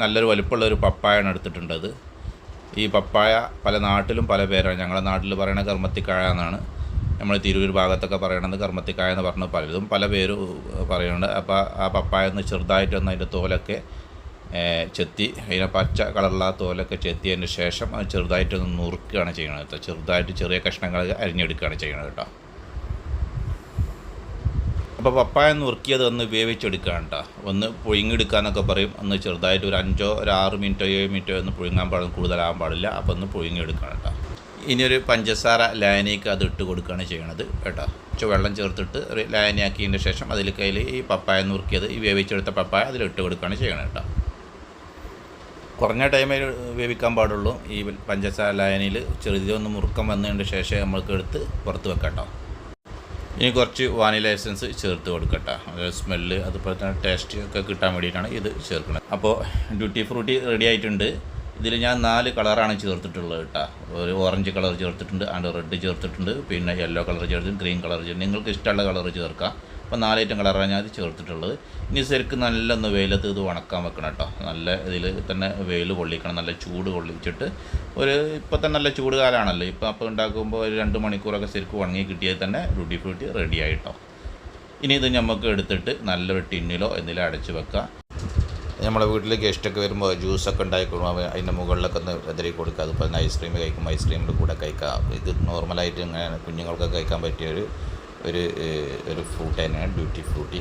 നല്ലൊരു വലുപ്പമുള്ള ഒരു പപ്പായാണ് എടുത്തിട്ടുണ്ടത്. ഈ പപ്പായ പല നാട്ടിലും പല പേരാണ്. ഞങ്ങളുടെ നാട്ടിൽ പറയണ കർമ്മത്തിക്കായ എന്നാണ്. നമ്മൾ തിരൂർ ഭാഗത്തൊക്കെ പറയണത് കർമ്മത്തിക്കായ എന്ന് പറഞ്ഞ് പലതും പല പേരും പറയുന്നുണ്ട്. അപ്പോൾ ആ പപ്പായ ഒന്ന് ചെറുതായിട്ടൊന്ന് അതിന്റെ തോലൊക്കെ ചെത്തി അതിനെ പച്ച കളറുള്ള തോലൊക്കെ ചെത്തിയതിന് ശേഷം അത് ചെറുതായിട്ടൊന്ന് നുറുക്കുകയാണ് ചെയ്യണത് ചെറുതായിട്ട് ചെറിയ കഷ്ണങ്ങൾ അരിഞ്ഞെടുക്കുകയാണ് ചെയ്യണത് കേട്ടോ. അപ്പോൾ പപ്പായ നുറുക്കിയത് ഒന്ന് വേവിച്ചെടുക്കുകയാണ് കേട്ടോ ഒന്ന് പുഴുങ്ങിയെടുക്കാന്നൊക്കെ പറയും. ഒന്ന് ചെറുതായിട്ട് ഒരു അഞ്ചോ ഒരു ആറ് മിനിറ്റോ ഏഴ് മിനിറ്റോ ഒന്ന് പുഴുങ്ങാൻ പാടില്ല കൂടുതലാകാൻ പാടില്ല. അപ്പോൾ ഒന്ന് പുഴുങ്ങിയെടുക്കുകയാണ് കേട്ടോ ഇനിയൊരു പഞ്ചസാര ലായനിക്ക് അത് ഇട്ട് കൊടുക്കുകയാണ് ചെയ്യണത് കേട്ടോ. കുറച്ച് വെള്ളം ചേർത്തിട്ട് ഒരു ലായനിയാക്കിയതിന്റെ ശേഷം അതിൽ കയ്യിൽ ഈ പപ്പായ നുറുക്കിയത് ഈ വേവിച്ചെടുത്ത പപ്പായ അതിൽ ഇട്ട് കൊടുക്കുകയാണ് ചെയ്യണം കേട്ടോ കുറഞ്ഞ ടൈമിൽ വേവിക്കാൻ പാടുള്ളൂ. ഈ പഞ്ചസാര ലായനിയിൽ ചെറുതൊന്ന് മുറുക്കം വന്നതിന് ശേഷം നമ്മൾക്ക് എടുത്ത് പുറത്ത് വെക്കാം കേട്ടോ ഇനി കുറച്ച് വാനില എസൻസ് ചേർത്ത് കൊടുക്കട്ടെ. സ്മെല്ല് അതുപോലെ തന്നെ ടേസ്റ്റ് ഒക്കെ കിട്ടാൻ വേണ്ടിയിട്ടാണ് ഇത് ചേർക്കുന്നത്. അപ്പോൾ ഡ്യൂട്ടി ഫ്രൂട്ടി റെഡി ആയിട്ടുണ്ട്. ഇതിൽ ഞാൻ നാല് കളറാണ് ചേർത്തിട്ടുള്ളത് കേട്ടോ. ഒരു ഓറഞ്ച് കളർ ചേർത്തിട്ടുണ്ട് ആൻഡ് റെഡ് ചേർത്തിട്ടുണ്ട് പിന്നെ യെല്ലോ കളർ ചേർത്തിട്ടുണ്ട് ഗ്രീൻ കളർ ചേർത്ത് നിങ്ങൾക്ക് ഇഷ്ടമുള്ള കളർ ചേർക്കാം. അപ്പോൾ നാലേറ്റം കളറാണ് ഞാൻ അത് ചേർത്തിട്ടുള്ളത്. ഇനി ശരിക്കും നല്ല ഒന്ന് വെയിലത്ത് ഇത് ഉണക്കാൻ വെക്കണം കേട്ടോ. നല്ല ഇതിൽ തന്നെ വെയിൽ കൊള്ളിക്കണം നല്ല ചൂട് കൊള്ളിച്ചിട്ട് ഒരു ഇപ്പോൾ തന്നെ നല്ല ചൂട് കാലമാണല്ലോ ഇപ്പോൾ അപ്പോൾ ഉണ്ടാക്കുമ്പോൾ ഒരു രണ്ട് മണിക്കൂറൊക്കെ ശരിക്കും ഉണങ്ങി കിട്ടിയാൽ തന്നെ ഡ്യൂട്ടി ഫ്രൂട്ടി റെഡി ആയിട്ടോ ഇനി ഇത് നമുക്ക് എടുത്തിട്ട് നല്ലൊരു ടിന്നിലോ എന്തെങ്കിലും അടച്ച് വെക്കാം. നമ്മുടെ വീട്ടിൽ ഗസ്റ്റൊക്കെ വരുമ്പോൾ ജ്യൂസൊക്കെ ഉണ്ടാക്കി കൊടുക്കുമ്പോൾ അതിന്റെ മുകളിലൊക്കെ ഒന്ന് എതിരി കൊടുക്കുക. തന്നെ ഐസ്ക്രീം കഴിക്കുമ്പോൾ ഐസ്ക്രീമിന്റെ കൂടെ കഴിക്കാം. ഇത് നോർമലായിട്ട് ഇങ്ങനെ കുഞ്ഞുങ്ങൾക്കൊക്കെ കഴിക്കാൻ പറ്റിയ ഒരു ഒരു ഫ്രൂട്ട് തന്നെയാണ് ഡ്യൂട്ടി ഫ്രൂട്ടി